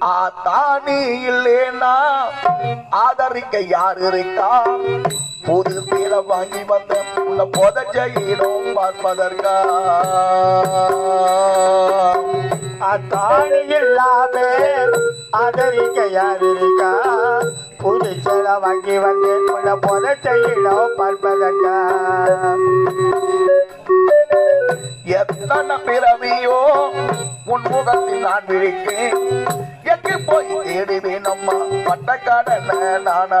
ஆத்தானி இல்லேனா ஆதரிக்க யார் இருக்கா? புது சீல வாங்கி வந்த உள்ள புதச்சையிலும் பார்ப்பதற்கா? அத்தாணி இல்லாத ஆதரிக்க யார் இருக்கா? புது சேலை வாங்கி வந்து உள்ள புதச்சையிடம் பார்ப்பதற்கா? எத்தனை பிறவியோ உன் முகத்தில் நான் விழிக்கேன் எங்கு போய் தேடுவேன் அம்மா நான்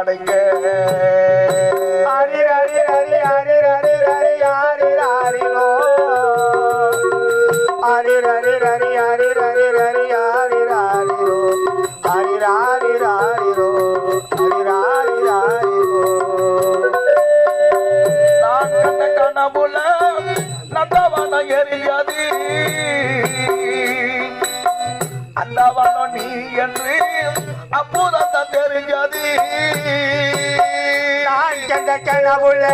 ஹரி ஹரி ஹரி ஹரி ஹரி ஹரிலோ ஹரி ஹரி ஹரி ஹரி ஹரி ஹரி ஹரி ஹரிலோ ஹரி ஹரி ஹரிலோ ஹரி ஹரி ஹரிலோ நான் கண்ட கனவுல நந்தவன எரியாது அந்தவனம் நீ என்று அப்போதான் தெரிஞ்சது. நான் கண்ட கனவுல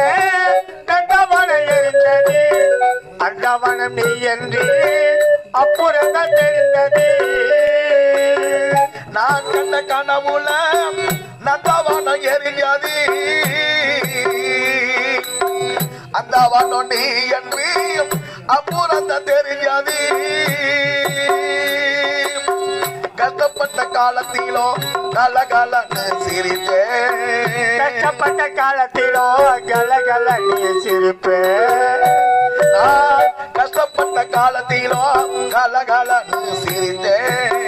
கண்டவனம் இருந்தது அண்டவனம் நீ என்று அப்புறம் தெரிந்தது. நான் கண்ட கனவுல நந்தவனம் எரிஞ்சது. அந்த வனம் நீ என்று அப்புறத்த தெரிஞ்சது. கஷ்டப்பட்ட காலத்திலோ கலகலன்னு சிரித்தேன் கஷ்டப்பட்ட காலத்திலோ கலகல நீ சிரிப்பு கஷ்டப்பட்ட காலத்திலோ கலகலன்னு சிரித்தேன்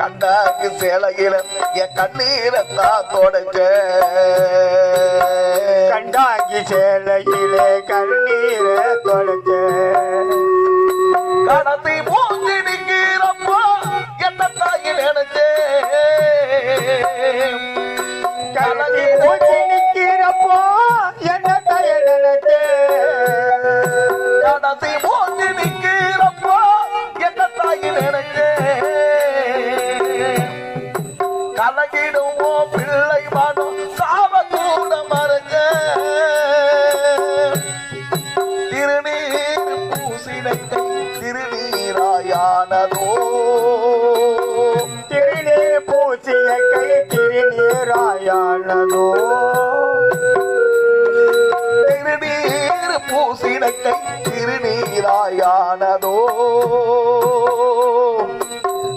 கண்டாக்கு சேலையில என் கண்ணீரை தான் தொடச்ச கண்டாங்கி சேலையிலே கண்ணீரை தொலைச்ச பிள்ளை மனம் சாவ கூட மறைஞ்ச. திருநீர் பூசினை திருநீராயானதோ. திருநீர் பூசிய கை திருநீராயானதோ. திருநீர் திருநீராயானதோ.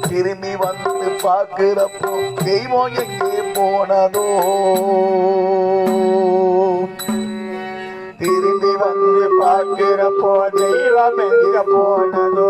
திரும்பி வந்து பார்க்கிறப்போ தெய்வம் எங்கே போனதோ? திரும்பி வந்து பார்க்கிறப்போ தெய்வம் எங்கே போனதோ?